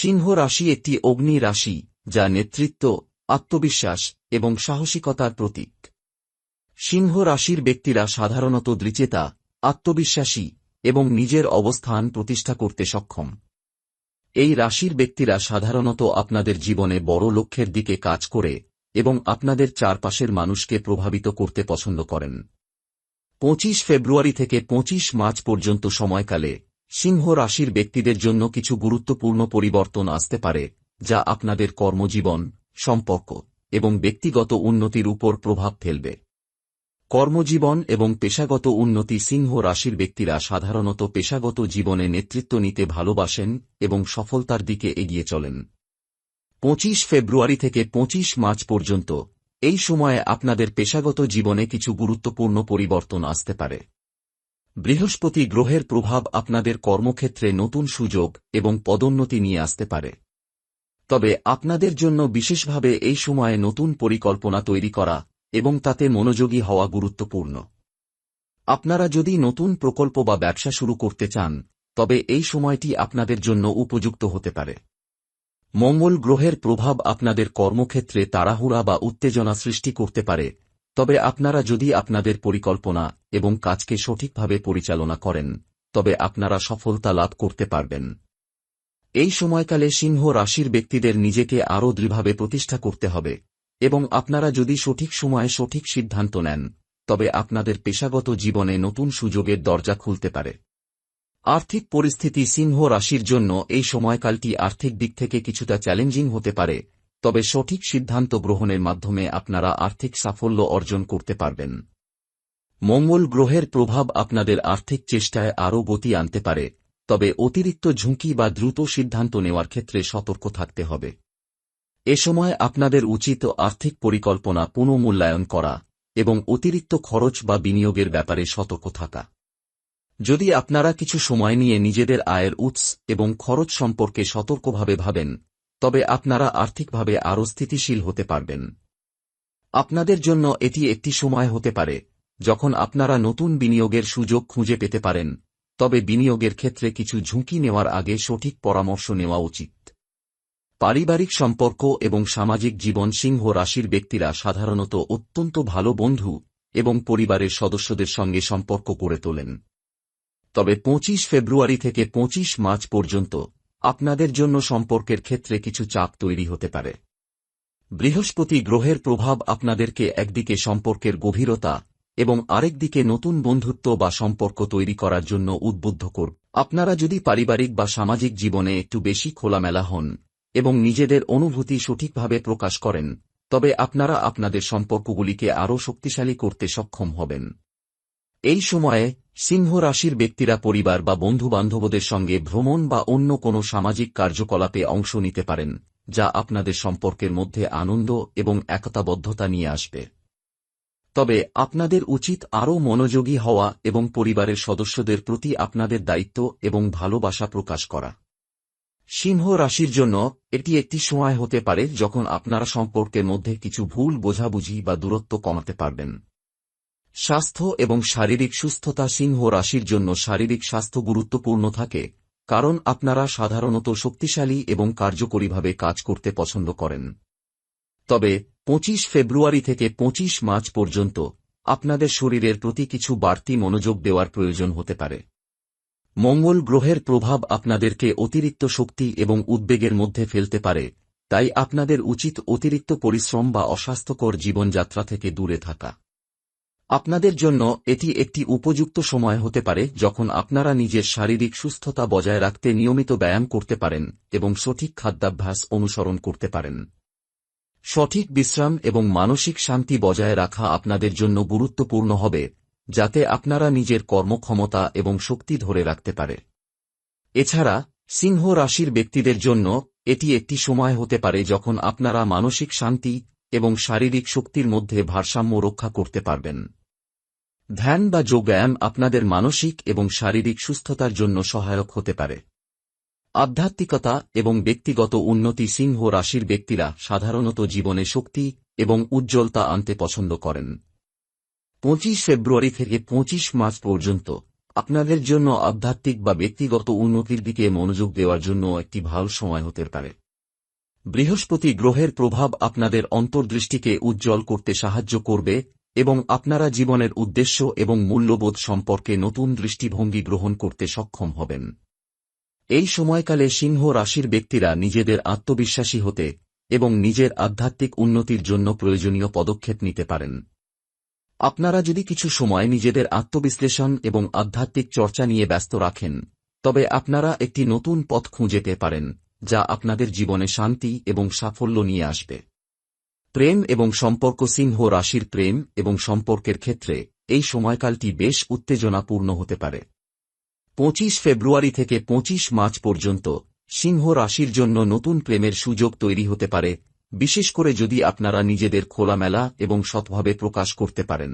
সিংহ রাশি একটি অগ্নি রাশি, যা নেতৃত্ব, আত্মবিশ্বাস এবং সাহসিকতার প্রতীক। সিংহ রাশির ব্যক্তিরা সাধারণত দৃচেতা আত্মবিশ্বাসী এবং নিজের অবস্থান প্রতিষ্ঠা করতে সক্ষম। এই রাশির ব্যক্তিরা সাধারণত আপনাদের জীবনে বড় লক্ষ্যের দিকে কাজ করে এবং আপনাদের চারপাশের মানুষকে প্রভাবিত করতে পছন্দ করেন। পঁচিশ ফেব্রুয়ারি থেকে পঁচিশ মার্চ পর্যন্ত সময়কালে সিংহ রাশির ব্যক্তিদের জন্য কিছু গুরুত্বপূর্ণ পরিবর্তন আসতে পারে, যা আপনাদের কর্মজীবন, সম্পর্ক এবং ব্যক্তিগত উন্নতির উপর প্রভাব ফেলবে। কর্মজীবন এবং পেশাগত উন্নতি সিংহ রাশির ব্যক্তিরা সাধারণত পেশাগত জীবনে নেতৃত্ব নিতে ভালোবাসেন এবং সফলতার দিকে এগিয়ে চলেন। পঁচিশ ফেব্রুয়ারি থেকে পঁচিশ মার্চ পর্যন্ত এই সময়ে আপনাদের পেশাগত জীবনে কিছু গুরুত্বপূর্ণ পরিবর্তন আসতে পারে। বৃহস্পতি গ্রহের প্রভাব আপনাদের কর্মক্ষেত্রে নতুন সুযোগ এবং পদোন্নতি নিয়ে আসতে পারে। তবে আপনাদের জন্য বিশেষভাবে এই সময়ে নতুন পরিকল্পনা তৈরি করা এবং তাতে মনোযোগী হওয়া গুরুত্বপূর্ণ। আপনারা যদি নতুন প্রকল্প বা ব্যবসা শুরু করতে চান, তবে এই সময়টি আপনাদের জন্য উপযুক্ত হতে পারে। মঙ্গল গ্রহের প্রভাব আপনাদের কর্মক্ষেত্রে তাড়াহুড়া বা উত্তেজনা সৃষ্টি করতে পারে তবে আপনারা যদি আপনাদের পরিকল্পনা এবং কাজকে সঠিকভাবে পরিচালনা করেন, তবে আপনারা সফলতা লাভ করতে পারবেন। এই সময়কালে সিংহ রাশির ব্যক্তিদের নিজেকে আরও দৃঢ়ভাবে প্রতিষ্ঠা করতে হবে এবং আপনারা যদি সঠিক সময়ে সঠিক সিদ্ধান্ত নেন, তবে আপনাদের পেশাগত জীবনে নতুন সুযোগের দরজা খুলতে পারে। আর্থিক পরিস্থিতি সিংহ রাশির জন্য এই সময়কালটি আর্থিক দিক থেকে কিছুটা চ্যালেঞ্জিং হতে পারে তবে সঠিক সিদ্ধান্ত গ্রহণের মাধ্যমে আপনারা আর্থিক সাফল্য অর্জন করতে পারবেন। মঙ্গল গ্রহের প্রভাব আপনাদের আর্থিক চেষ্টায় আরও গতি আনতে পারে, তবে অতিরিক্ত ঝুঁকি বা দ্রুত সিদ্ধান্ত নেওয়ার ক্ষেত্রে সতর্ক থাকতে হবে। এ সময় আপনাদের উচিত আর্থিক পরিকল্পনা পুনঃমূল্যায়ন করা এবং অতিরিক্ত খরচ বা বিনিয়োগের ব্যাপারে সতর্ক থাকা। যদি আপনারা কিছু সময় নিয়ে নিজেদের আয়ের উৎস এবং খরচ সম্পর্কে সতর্কভাবে ভাবেন তবে আপনারা আর্থিকভাবে আরও স্থিতিশীল হতে পারবেন। আপনাদের জন্য এটি একটি সময় হতে পারে, যখন আপনারা নতুন বিনিয়োগের সুযোগ খুঁজে পেতে পারেন, তবে বিনিয়োগের ক্ষেত্রে কিছু ঝুঁকি নেওয়ার আগে সঠিক পরামর্শ নেওয়া উচিত। পারিবারিক সম্পর্ক এবং সামাজিক জীবন সিংহ রাশির ব্যক্তিরা সাধারণত অত্যন্ত ভালো বন্ধু এবং পরিবারের সদস্যদের সঙ্গে সম্পর্ক করে তোলেন। তবে পঁচিশ ফেব্রুয়ারি থেকে পঁচিশ মার্চ পর্যন্ত আপনাদের জন্য সম্পর্কের ক্ষেত্রে কিছু চাপ তৈরি হতে পারে। বৃহস্পতি গ্রহের প্রভাব আপনাদেরকে একদিকে সম্পর্কের গভীরতা এবং আরেকদিকে নতুন বন্ধুত্ব বা সম্পর্ক তৈরি করার জন্য উদ্বুদ্ধ করব আপনারা যদি পারিবারিক বা সামাজিক জীবনে একটু বেশি খোলামেলা হন এবং নিজেদের অনুভূতি সঠিকভাবে প্রকাশ করেন, তবে আপনারা আপনাদের সম্পর্কগুলিকে আরও শক্তিশালী করতে সক্ষম হবেন। এই সময়ে সিংহ রাশির ব্যক্তিরা পরিবার বা বন্ধু-বান্ধবদের সঙ্গে ভ্রমণ বা অন্য কোনো সামাজিক কার্যকলাপে অংশ নিতে পারেন, যা আপনাদের সম্পর্কের মধ্যে আনন্দ এবং একতাবদ্ধতা নিয়ে আসবে। তবে আপনাদের উচিত আরও মনোযোগী হওয়া এবং পরিবারের সদস্যদের প্রতি আপনাদের দায়িত্ব এবং ভালোবাসা প্রকাশ করা। সিংহ রাশির জন্য এটি একটি সময় হতে পারে যখন আপনারা সম্পর্কের মধ্যে কিছু ভুল বোঝাবুঝি বা দূরত্ব কমাতে পারবেন। স্বাস্থ্য এবং শারীরিক সুস্থতা সিংহ রাশির জন্য শারীরিক স্বাস্থ্য গুরুত্বপূর্ণ থাকে, কারণ আপনারা সাধারণত শক্তিশালী এবং কার্যকরীভাবে কাজ করতে পছন্দ করেন। তবে, পঁচিশ ফেব্রুয়ারি থেকে পঁচিশ মার্চ পর্যন্ত আপনাদের শরীরের প্রতি কিছু বাড়তি মনোযোগ দেওয়ার প্রয়োজন হতে পারে। মঙ্গল গ্রহের প্রভাব আপনাদেরকে অতিরিক্ত শক্তি এবং উদ্বেগের মধ্যে ফেলতে পারে, তাই আপনাদের উচিত অতিরিক্ত পরিশ্রম বা অস্বাস্থ্যকর জীবনযাত্রা থেকে দূরে থাকা। আপনাদের জন্য এটি একটি উপযুক্ত সময় হতে পারে যখন আপনারা নিজের শারীরিক সুস্থতা বজায় রাখতে নিয়মিত ব্যায়াম করতে পারেন এবং সঠিক খাদ্যাভ্যাস অনুসরণ করতে পারেন। সঠিক বিশ্রাম এবং মানসিক শান্তি বজায় রাখা আপনাদের জন্য গুরুত্বপূর্ণ হবে, যাতে আপনারা নিজের কর্মক্ষমতা এবং শক্তি ধরে রাখতে পারে। এছাড়া, সিংহ রাশির ব্যক্তিদের জন্য এটি একটি সময় হতে পারে যখন আপনারা মানসিক শান্তি এবং শারীরিক শক্তির মধ্যে ভারসাম্য রক্ষা করতে পারবেন। ধ্যান বা যোগব্যায়াম আপনাদের মানসিক এবং শারীরিক সুস্থতার জন্য সহায়ক হতে পারে। আধ্যাত্মিকতা এবং ব্যক্তিগত উন্নতি সিংহ রাশির ব্যক্তিরা সাধারণত জীবনে শক্তি এবং উজ্জ্বলতা আনতে পছন্দ করেন। পঁচিশ ফেব্রুয়ারি থেকে পঁচিশ মার্চ পর্যন্ত আপনাদের জন্য আধ্যাত্মিক বা ব্যক্তিগত উন্নতির দিকে মনোযোগ দেওয়ার জন্য একটি ভালো সময় হতে পারে। বৃহস্পতি গ্রহের প্রভাব আপনাদের অন্তর্দৃষ্টিকে উজ্জ্বল করতে সাহায্য করবে এবং আপনারা জীবনের উদ্দেশ্য এবং মূল্যবোধ সম্পর্কে নতুন দৃষ্টিভঙ্গি গ্রহণ করতে সক্ষম হবেন। এই সময়কালে সিংহ রাশির ব্যক্তিরা নিজেদের আত্মবিশ্বাসী হতে এবং নিজের আধ্যাত্মিক উন্নতির জন্য প্রয়োজনীয় পদক্ষেপ নিতে পারেন। আপনারা যদি কিছু সময় নিজেদের আত্মবিশ্লেষণ এবং আধ্যাত্মিক চর্চা নিয়ে ব্যস্ত রাখেন, তবে আপনারা একটি নতুন পথ খুঁজে পেতে পারেন, যা আপনাদের জীবনে শান্তি এবং সাফল্য নিয়ে আসবে। প্রেম এবং সম্পর্ক সিংহ রাশির প্রেম এবং সম্পর্কের ক্ষেত্রে এই সময়কালটি বেশ উত্তেজনাপূর্ণ হতে পারে। পঁচিশ ফেব্রুয়ারি থেকে পঁচিশ মার্চ পর্যন্ত সিংহ রাশির জন্য নতুন প্রেমের সুযোগ তৈরি হতে পারে, বিশেষ করে যদি আপনারা নিজেদের খোলামেলা এবং সৎভাবে প্রকাশ করতে পারেন।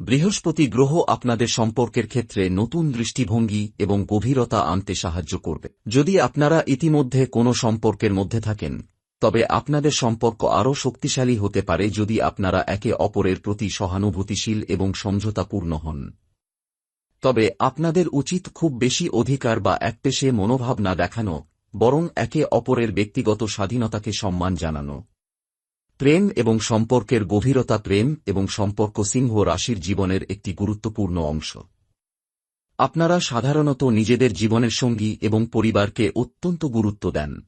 বৃহস্পতি গ্রহ আপনাদের সম্পর্কের ক্ষেত্রে নতুন দৃষ্টিভঙ্গি এবং গভীরতা আনতে সাহায্য করবে। যদি আপনারা ইতিমধ্যে কোনো সম্পর্কের মধ্যে থাকেন তবে আপনাদের সম্পর্ক আরও শক্তিশালী হতে পারে যদি আপনারা একে অপরের প্রতি সহানুভূতিশীল এবং সমঝোতাপূর্ণ হন। তবে আপনাদের উচিত খুব বেশি অধিকার বা একপেশে মনোভাব না দেখানো, বরং একে অপরের ব্যক্তিগত স্বাধীনতাকে সম্মান জানানো। প্রেম এবং সম্পর্কের গভীরতা প্রেম এবং সম্পর্ক সিংহ রাশির জীবনের একটি গুরুত্বপূর্ণ অংশ। আপনারা সাধারণত নিজেদের জীবনের সঙ্গী এবং পরিবারকে অত্যন্ত গুরুত্ব দেন।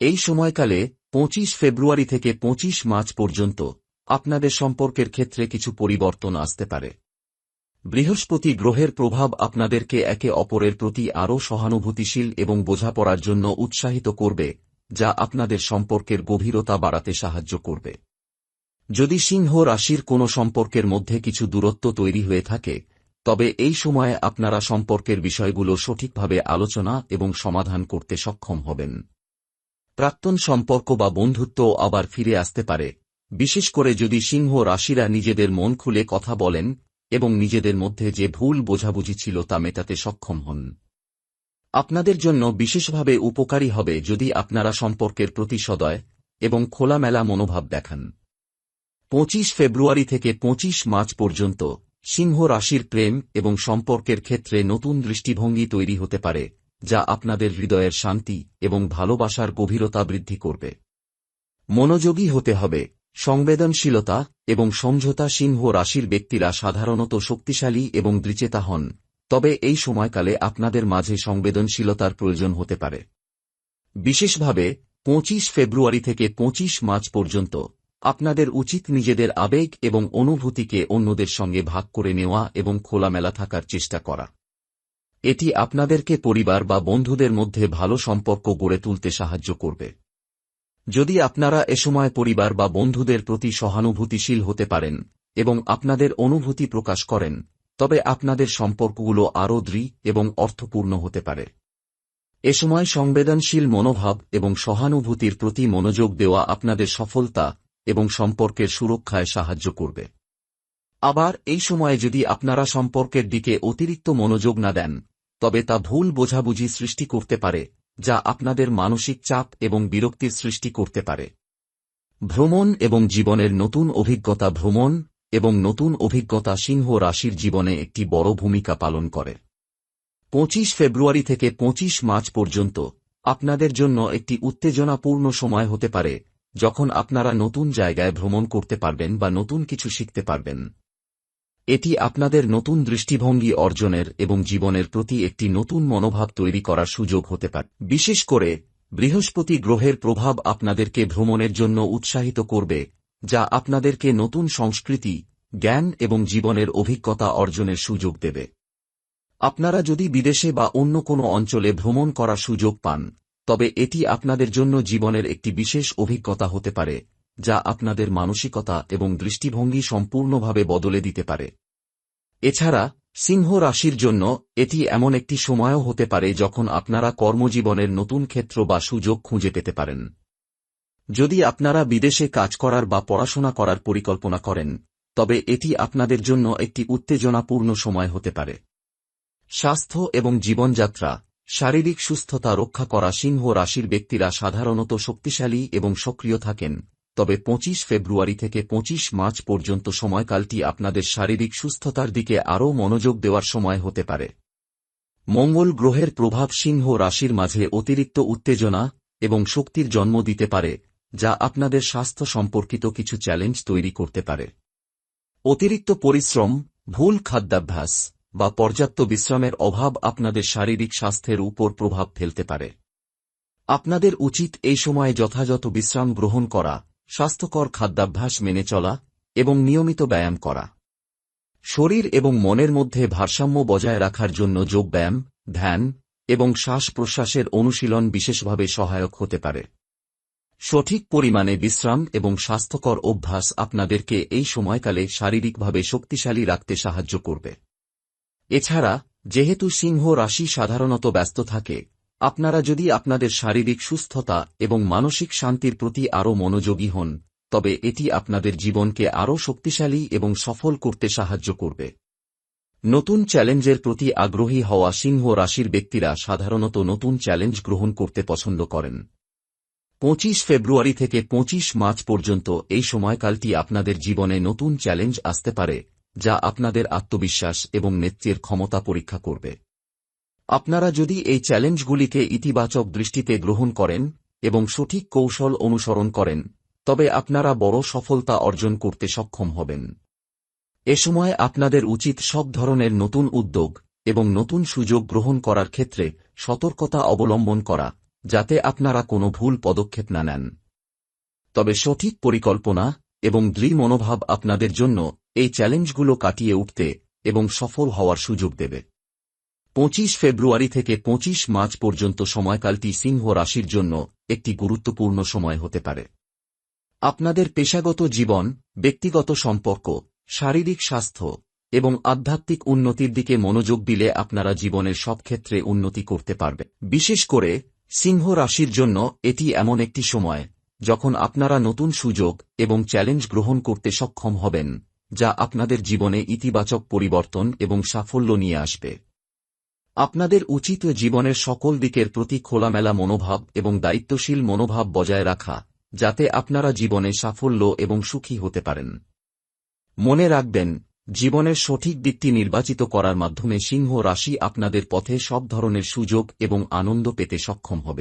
এই সময়কালে পঁচিশ ফেব্রুয়ারি থেকে পঁচিশ মার্চ পর্যন্ত আপনাদের সম্পর্কের ক্ষেত্রে কিছু পরিবর্তন আসতে পারে। বৃহস্পতি গ্রহের প্রভাব আপনাদেরকে একে অপরের প্রতি আরও সহানুভূতিশীল এবং বোঝাপড়ার জন্য উৎসাহিত করবে, যা আপনাদের সম্পর্কের গভীরতা বাড়াতে সাহায্য করবে। যদি সিংহ রাশির কোনো সম্পর্কের মধ্যে কিছু দূরত্ব তৈরি হয়ে থাকে, তবে এই সময়ে আপনারা সম্পর্কের বিষয়গুলো সঠিকভাবে আলোচনা এবং সমাধান করতে সক্ষম হবেন। প্রাক্তন সম্পর্ক বা বন্ধুত্ব আবার ফিরে আসতে পারে। বিশেষ করে যদি সিংহ রাশিরা নিজেদের মন খুলে কথা বলেন এবং নিজেদের মধ্যে যে ভুল বোঝাবুঝি ছিল তা মেটাতে সক্ষম হন। আপনাদের জন্য বিশেষভাবে উপকারী হবে যদি আপনারা সম্পর্কের প্রতি সদয় এবং খোলামেলা মনোভাব দেখান। পঁচিশ ফেব্রুয়ারি থেকে পঁচিশ মার্চ পর্যন্ত সিংহ রাশির প্রেম এবং সম্পর্কের ক্ষেত্রে নতুন দৃষ্টিভঙ্গি তৈরি হতে পারে। যা আপনাদের হৃদয়ের শান্তি এবং ভালোবাসার গভীরতা বৃদ্ধি করবে। মনোযোগী হতে হবে, সংবেদনশীলতা এবং সমঝোতা সিংহ রাশির ব্যক্তিরা সাধারণত শক্তিশালী এবং দৃচেতা হন, তবে এই সময়কালে আপনাদের মাঝে সংবেদনশীলতার প্রয়োজন হতে পারে। বিশেষভাবে, পঁচিশ ফেব্রুয়ারি থেকে পঁচিশ মার্চ পর্যন্ত, আপনাদের উচিত নিজেদের আবেগ এবং অনুভূতিকে অন্যদের সঙ্গে ভাগ করে নেওয়া এবং খোলামেলা থাকার চেষ্টা করা। এটি আপনাদেরকে পরিবার বা বন্ধুদের মধ্যে ভালো সম্পর্ক গড়ে তুলতে সাহায্য করবে। যদি আপনারা এ সময় পরিবার বা বন্ধুদের প্রতি সহানুভূতিশীল হতে পারেন এবং আপনাদের অনুভূতি প্রকাশ করেন, তবে আপনাদের সম্পর্কগুলো আরও দৃঢ় এবং অর্থপূর্ণ হতে পারে। এ সময় সংবেদনশীল মনোভাব এবং সহানুভূতির প্রতি মনোযোগ দেওয়া আপনাদের সফলতা এবং সম্পর্কের সুরক্ষায় সাহায্য করবে। আবার এই সময়ে যদি আপনারা সম্পর্কের দিকে অতিরিক্ত মনোযোগ না দেন তবে তা ভুল বোঝাবুঝি সৃষ্টি করতে পারে, যা আপনাদের মানসিক চাপ এবং বিরক্তির সৃষ্টি করতে পারে। ভ্রমণ এবং জীবনের নতুন অভিজ্ঞতা ভ্রমণ এবং নতুন অভিজ্ঞতা সিংহ রাশির জীবনে একটি বড় ভূমিকা পালন করে। পঁচিশ ফেব্রুয়ারি থেকে পঁচিশ মার্চ পর্যন্ত আপনাদের জন্য একটি উত্তেজনাপূর্ণ সময় হতে পারে, যখন আপনারা নতুন জায়গায় ভ্রমণ করতে পারবেন বা নতুন কিছু শিখতে পারবেন। এটি আপনাদের নতুন দৃষ্টিভঙ্গি অর্জনের এবং জীবনের প্রতি একটি নতুন মনোভাব তৈরি করার সুযোগ হতে পারে। বিশেষ করে, বৃহস্পতি গ্রহের প্রভাব আপনাদেরকে ভ্রমণের জন্য উৎসাহিত করবে, যা আপনাদেরকে নতুন সংস্কৃতি, জ্ঞান এবং জীবনের অভিজ্ঞতা অর্জনের সুযোগ দেবে। আপনারা যদি বিদেশে বা অন্য কোনো অঞ্চলে ভ্রমণ করার সুযোগ পান, তবে এটি আপনাদের জন্য জীবনের একটি বিশেষ অভিজ্ঞতা হতে পারে। যা আপনাদের মানসিকতা এবং দৃষ্টিভঙ্গি সম্পূর্ণভাবে বদলে দিতে পারে। এছাড়া, সিংহ রাশির জন্য এটি এমন একটি সময়ও হতে পারে যখন আপনারা কর্মজীবনের নতুন ক্ষেত্র বা সুযোগ খুঁজে পেতে পারেন। যদি আপনারা বিদেশে কাজ করার বা পড়াশোনা করার পরিকল্পনা করেন, তবে এটি আপনাদের জন্য একটি উত্তেজনাপূর্ণ সময় হতে পারে। স্বাস্থ্য এবং জীবনযাত্রা, শারীরিক সুস্থতা রক্ষা করা সিংহ রাশির ব্যক্তিরা সাধারণত শক্তিশালী এবং সক্রিয় থাকেন। তবে পঁচিশ ফেব্রুয়ারি থেকে পঁচিশ মার্চ পর্যন্ত সময়কালটি আপনাদের শারীরিক সুস্থতার দিকে আরও মনোযোগ দেওয়ার সময় হতে পারে। মঙ্গল গ্রহের প্রভাব সিংহ রাশির মাঝে অতিরিক্ত উত্তেজনা এবং শক্তির জন্ম দিতে পারে, যা আপনাদের স্বাস্থ্য সম্পর্কিত কিছু চ্যালেঞ্জ তৈরি করতে পারে। অতিরিক্ত পরিশ্রম, ভুল খাদ্যাভ্যাস বা পর্যাপ্ত বিশ্রামের অভাব আপনাদের শারীরিক স্বাস্থ্যের উপর প্রভাব ফেলতে পারে। আপনাদের উচিত এই সময়ে যথাযথ বিশ্রাম গ্রহণ করা স্বাস্থ্যকর খাদ্যাভ্যাস মেনে চলা এবং নিয়মিত ব্যায়াম করা। শরীর এবং মনের মধ্যে ভারসাম্য বজায় রাখার জন্য যোগব্যায়াম ধ্যান এবং শ্বাস প্রশ্বাসের অনুশীলন বিশেষভাবে সহায়ক হতে পারে। সঠিক পরিমাণে বিশ্রাম এবং স্বাস্থ্যকর অভ্যাস আপনাদেরকে এই সময়কালে শারীরিকভাবে শক্তিশালী রাখতে সাহায্য করবে। এছাড়া, যেহেতু সিংহ রাশি সাধারণত ব্যস্ত থাকে আপনারা যদি আপনাদের শারীরিক সুস্থতা এবং মানসিক শান্তির প্রতি আরও মনোযোগী হন, তবে এটি আপনাদের জীবনকে আরও শক্তিশালী এবং সফল করতে সাহায্য করবে। নতুন চ্যালেঞ্জের প্রতি আগ্রহী হওয়া সিংহ রাশির ব্যক্তিরা সাধারণত নতুন চ্যালেঞ্জ গ্রহণ করতে পছন্দ করেন। পঁচিশ ফেব্রুয়ারি থেকে পঁচিশ মার্চ পর্যন্ত এই সময়কালটি আপনাদের জীবনে নতুন চ্যালেঞ্জ আসতে পারে, যা আপনাদের আত্মবিশ্বাস এবং নেতৃত্বের ক্ষমতা পরীক্ষা করবে। আপনারা যদি এই চ্যালেঞ্জগুলিকে ইতিবাচক দৃষ্টিতে গ্রহণ করেন এবং সঠিক কৌশল অনুসরণ করেন, তবে আপনারা বড় সফলতা অর্জন করতে সক্ষম হবেন। এ সময় আপনাদের উচিত সব ধরনের নতুন উদ্যোগ এবং নতুন সুযোগ গ্রহণ করার ক্ষেত্রে সতর্কতা অবলম্বন করা, যাতে আপনারা কোনো ভুল পদক্ষেপ না নেন। তবে সঠিক পরিকল্পনা এবং দৃঢ় মনোভাব আপনাদের জন্য এই চ্যালেঞ্জগুলো কাটিয়ে উঠতে এবং সফল হওয়ার সুযোগ দেবে। পঁচিশ ফেব্রুয়ারি থেকে পঁচিশ মার্চ পর্যন্ত সময়কালটি সিংহ রাশির জন্য একটি গুরুত্বপূর্ণ সময় হতে পারে। আপনাদের পেশাগত জীবন, ব্যক্তিগত সম্পর্ক, শারীরিক স্বাস্থ্য এবং আধ্যাত্মিক উন্নতির দিকে মনোযোগ দিলে আপনারা জীবনের সব ক্ষেত্রে উন্নতি করতে পারবে। বিশেষ করে সিংহ রাশির জন্য এটি এমন একটি সময় যখন আপনারা নতুন সুযোগ এবং চ্যালেঞ্জ গ্রহণ করতে সক্ষম হবেন, যা আপনাদের জীবনে ইতিবাচক পরিবর্তন এবং সাফল্য নিয়ে আসবে। আপনাদের উচিত জীবনের সকল দিকের প্রতি খোলামেলা মনোভাব এবং দায়িত্বশীল মনোভাব বজায় রাখা, যাতে আপনারা জীবনে সাফল্য এবং সুখী হতে পারেন। মনে রাখবেন, জীবনের সঠিক দিকটি নির্বাচিত করার মাধ্যমে সিংহ রাশি আপনাদের পথে সব ধরনের সুযোগ এবং আনন্দ পেতে সক্ষম হবে।